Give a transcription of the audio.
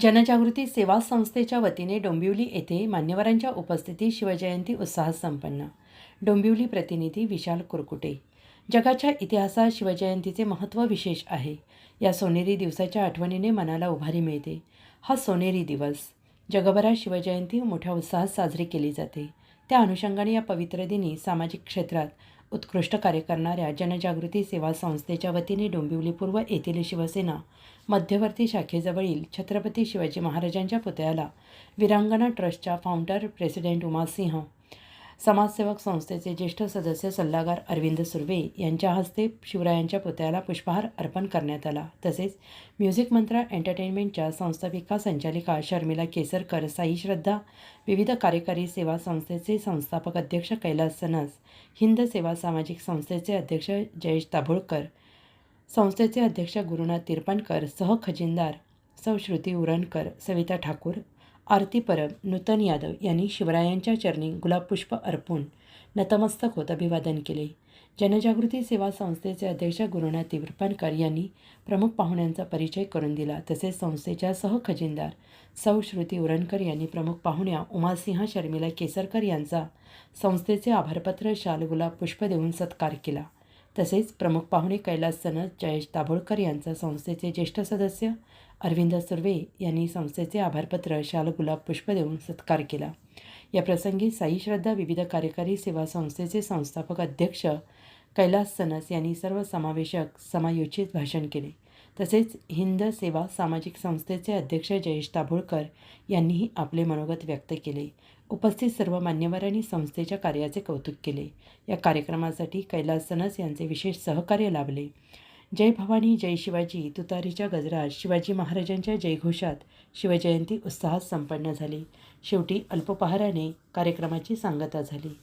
जनजागृती सेवा संस्थेच्या वतीने डोंबिवली येथे मान्यवरांच्या उपस्थितीत शिवजयंती उत्साहात संपन्न. डोंबिवली प्रतिनिधी विशाल कुरकुटे. जगाच्या इतिहासात शिवजयंतीचे महत्त्व विशेष आहे. या सोनेरी दिवसाच्या आठवणीने मनाला उभारी मिळते. हा सोनेरी दिवस. जगभरात शिवजयंती मोठ्या उत्साहात साजरी केली जाते. त्या अनुषंगाने या पवित्र दिनी सामाजिक क्षेत्रात उत्कृष्ट कार्य करणाऱ्या जनजागृती सेवा संस्थेच्या वतीने डोंबिवली पूर्व येथील शिवसेना मध्यवर्ती शाखेजवळील छत्रपती शिवाजी महाराजांच्या पुतळ्याला विरांगणा ट्रस्टच्या फाउंडर प्रेसिडेंट उमासिंह समाजसेवक संस्थेचे ज्येष्ठ सदस्य सल्लागार अरविंद सुर्वे यांच्या हस्ते शिवरायांच्या पुतळ्याला पुष्पहार अर्पण करण्यात आला. तसेच म्युझिक मंत्रा एंटरटेनमेंटच्या संस्थापिका संचालिका शर्मिला केसरकर साई श्रद्धा विविध कार्यकारी सेवा संस्थेचे संस्थापक अध्यक्ष कैलास सनस हिंद सेवा सामाजिक संस्थेचे अध्यक्ष जयेश दाभोळकर संस्थेचे अध्यक्ष गुरुनाथ तिरपणकर सहखजिनदार सौ श्रुती उरणकर सविता ठाकूर आरती परब नूतन यादव यांनी शिवरायांच्या चरणी गुलाबपुष्प अर्पून नतमस्तक होत अभिवादन केले. जनजागृती सेवा संस्थेचे अध्यक्ष गुरुनाथ तिवरपणकर यांनी प्रमुख पाहुण्यांचा परिचय करून दिला. तसेच संस्थेच्या सहखजिनदार सौ श्रुती उरणकर यांनी प्रमुख पाहुण्या उमासिंह शर्मिला केसरकर यांचा संस्थेचे आभारपत्र शाल गुलाब पुष्प देऊन सत्कार केला. तसेच प्रमुख पाहुणे कैलास सनद जयेश दाभोळकर यांचा संस्थेचे ज्येष्ठ सदस्य अरविंद सुर्वे यांनी संस्थेचे आभारपत्र शाल गुलाब पुष्प देऊन सत्कार केला. या प्रसंगी साई श्रद्धा विविध कार्यकारी सेवा संस्थेचे संस्थापक अध्यक्ष कैलास सनस यांनी सर्वसमावेशक समायोजित भाषण केले. तसेच हिंद सेवा सामाजिक संस्थेचे अध्यक्ष जयेश दाभोळकर यांनीही आपले मनोगत व्यक्त केले. उपस्थित सर्व मान्यवरांनी संस्थेच्या कार्याचे कौतुक केले. या कार्यक्रमासाठी कैलास सनस यांचे विशेष सहकार्य लाभले. जय भवानी जय शिवाजी तुतारीच्या गजरात शिवाजी महाराजांच्या जयघोषात शिवजयंती उत्साहात संपन्न झाली. शेवटी अल्पपहाराने कार्यक्रमाची सांगता झाली.